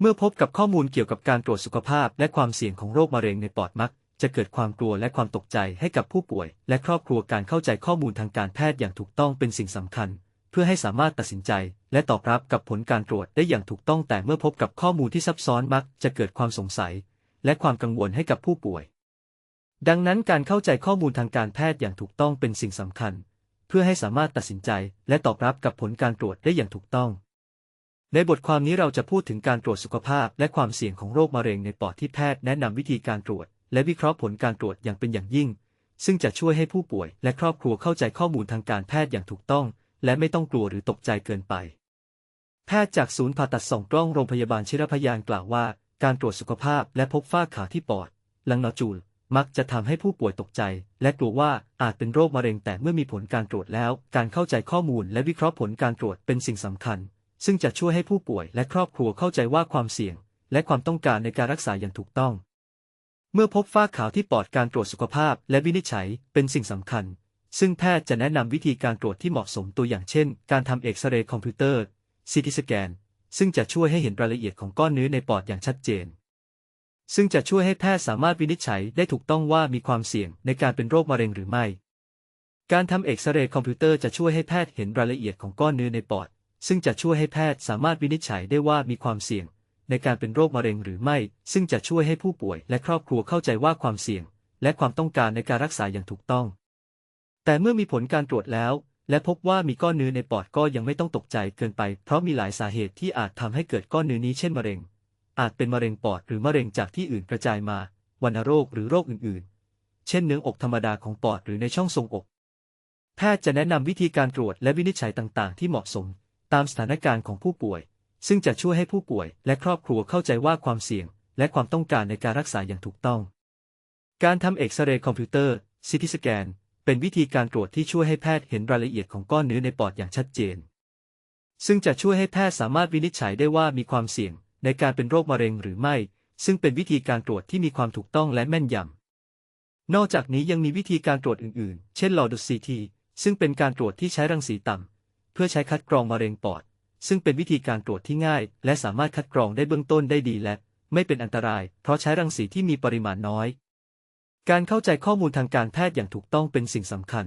เมื่อพบกับข้อมูลเกี่ยวกับการตรวจสุขภาพ และความเสี่ยงของโรคมะเร็งในปอดมัก จะเกิดความกลัวและความตกใจให้กับผู้ป่วย และครอบครัวการเข้าใจข้อมูลทางการแพทย์อย่างถูกต้องเป็นสิ่งสำคัญ เพื่อให้สามารถตัดสินใจ และตอบรับกับผลการตรวจได้อย่างถูกต้องแต่เมื่อพบกับข้อมูลที่ซับซ้อนมัก จะเกิดความสงสัย และความกังวลให้กับผู้ป่วย ดังนั้นการเข้าใจข้อมูลทางการแพทย์อย่างถูกต้องเป็นสิ่งสำคัญ เพื่อให้สามารถตัดสินใจ และตอบรับกับผลการตรวจได้อย่างถูกต้อง ในบทความนี้เราจะพูดถึงการตรวจสุขภาพ และความเสี่ยงของโรคมะเร็งในปอดที่แพทย์แนะนำวิธีการตรวจ และวิเคราะห์ผลการตรวจอย่างเป็นอย่างยิ่ง ซึ่งจะช่วยให้ผู้ป่วย และครอบครัวเข้าใจข้อมูลทางการแพทย์อย่างถูกต้อง และไม่ต้องกลัวหรือตกใจเกินไป แพทย์จากศูนย์ผ่าตัดส่องกล้องโรงพยาบาลชิรพยานกล่าวว่า การตรวจสุขภาพและพบฝ้าขาวที่ปอดลังนอจูลมักจะทำให้ผู้ป่วยตกใจ และกลัวว่าอาจเป็นโรคมะเร็งแต่เมื่อมีผลการตรวจแล้ว การเข้าใจข้อมูลและวิเคราะห์ผลการตรวจเป็นสิ่งสำคัญ ซึ่งจะช่วยให้ผู้ป่วยและครอบครัวเข้าใจว่าความเสี่ยง และความต้องการในการรักษาอย่างถูกต้อง เมื่อพบฝ้าขาวที่ปอดการตรวจสุขภาพและวินิจฉัยเป็นสิ่งสำคัญ ซึ่งแพทย์จะแนะนำวิธีการตรวจที่เหมาะสมตัวอย่างเช่น การทำเอ็กซเรย์คอมพิวเตอร์ซีทีสแกนซึ่งจะช่วยให้เห็นรายละเอียดของก้อนเนื้อในปอดอย่างชัดเจน ซึ่งจะช่วยให้แพทย์สามารถวินิจฉัยได้ถูกต้องว่ามีความเสี่ยงในการเป็นโรคมะเร็งหรือไม่ การทำเอ็กซเรย์คอมพิวเตอร์จะช่วยให้แพทย์เห็นรายละเอียดของก้อนเนื้อในปอด ซึ่งจะช่วยให้แพทย์สามารถวินิจฉัยได้ว่ามีความเสี่ยง ในการเป็นโรคมะเร็งหรือไม่ ซึ่งจะช่วยให้ผู้ป่วยและครอบครัวเข้าใจว่าความเสี่ยง และความต้องการในการรักษาอย่างถูกต้อง แต่เมื่อมีผลการตรวจแล้ว และพบว่ามีก้อนเนื้อในปอดก็ยังไม่ต้องตกใจเกินไป เพราะมีหลายสาเหตุที่อาจทำให้เกิดก้อนเนื้อนี้เช่นมะเร็ง อาจเป็นมะเร็งปอดหรือมะเร็งจากที่อื่นกระจายมาวัณโรคหรือโรคอื่นๆ เช่นเนื้ออกธรรมดาของปอดหรือในช่องทรงอก แพทย์จะแนะนำวิธีการตรวจและวินิจฉัยต่างๆ ที่เหมาะสม ตามสถานการณ์ของผู้ป่วย ซึ่งจะช่วยให้ผู้ป่วยและครอบครัวเข้าใจว่าความเสี่ยง และความต้องการในการรักษาอย่างถูกต้อง การทำเอ็กซเรย์คอมพิวเตอร์ซีทีสแกนเป็นวิธีการตรวจที่ช่วยให้แพทย์เห็นรายละเอียดของก้อนเนื้อในปอดอย่างชัดเจน ซึ่งจะช่วยให้แพทย์สามารถวินิจฉัยได้ว่ามีความเสี่ยง ในการเป็นโรคมะเร็งหรือไม่ ซึ่งเป็นวิธีการตรวจที่มีความถูกต้องและแม่นยำ นอกจากนี้ยังมีวิธีการตรวจอื่นๆ เช่นหลอดซีทีซึ่งเป็นการตรวจที่ใช้รังสีต่ำ เพื่อใช้คัดกรองมะเร็งปอด ซึ่งเป็นวิธีการตรวจที่ง่าย และสามารถคัดกรองได้เบื้องต้นได้ดีและ ไม่เป็นอันตราย เพราะใช้รังสีที่มีปริมาณน้อย การเข้าใจข้อมูลทางการแพทย์อย่างถูกต้องเป็นสิ่งสำคัญ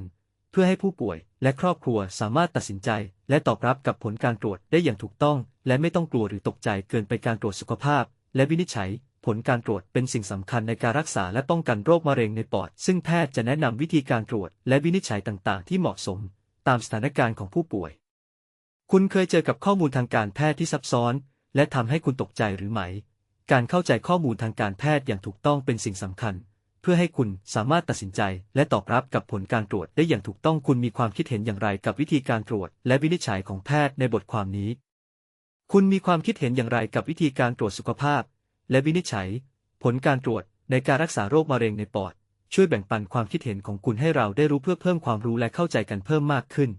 เพื่อให้ผู้ป่วยและครอบครัวสามารถตัดสินใจ และตอบรับกับผลการตรวจได้อย่างถูกต้อง และไม่ต้องกลัวหรือตกใจเกินไปการตรวจสุขภาพ และวินิจฉัยผลการตรวจเป็นสิ่งสำคัญในการรักษาและป้องกันโรคมะเร็งในปอด ซึ่งแพทย์จะแนะนำวิธีการตรวจและวินิจฉัยต่างๆ ที่เหมาะสม ตามสถานการณ์ของผู้ป่วย คุณเคยเจอกับข้อมูลทางการแพทย์ที่ซับซ้อน และทำให้คุณตกใจหรือไม่ การเข้าใจข้อมูลทางการแพทย์อย่างถูกต้องเป็นสิ่งสำคัญ เพื่อให้คุณสามารถตัดสินใจ และตอบรับกับผลการตรวจได้อย่างถูกต้องคุณมีความคิดเห็นอย่างไรกับวิธีการตรวจ และวินิจฉัยของแพทย์ในบทความนี้ คุณมีความคิดเห็นอย่างไรกับวิธีการตรวจสุขภาพ และวินิจฉัย ผลการตรวจในการรักษาโรคมะเร็งในปอด ช่วยแบ่งปันความคิดเห็นของคุณให้เราได้รู้เพื่อเพิ่มความรู้และเข้าใจกันเพิ่มมากขึ้น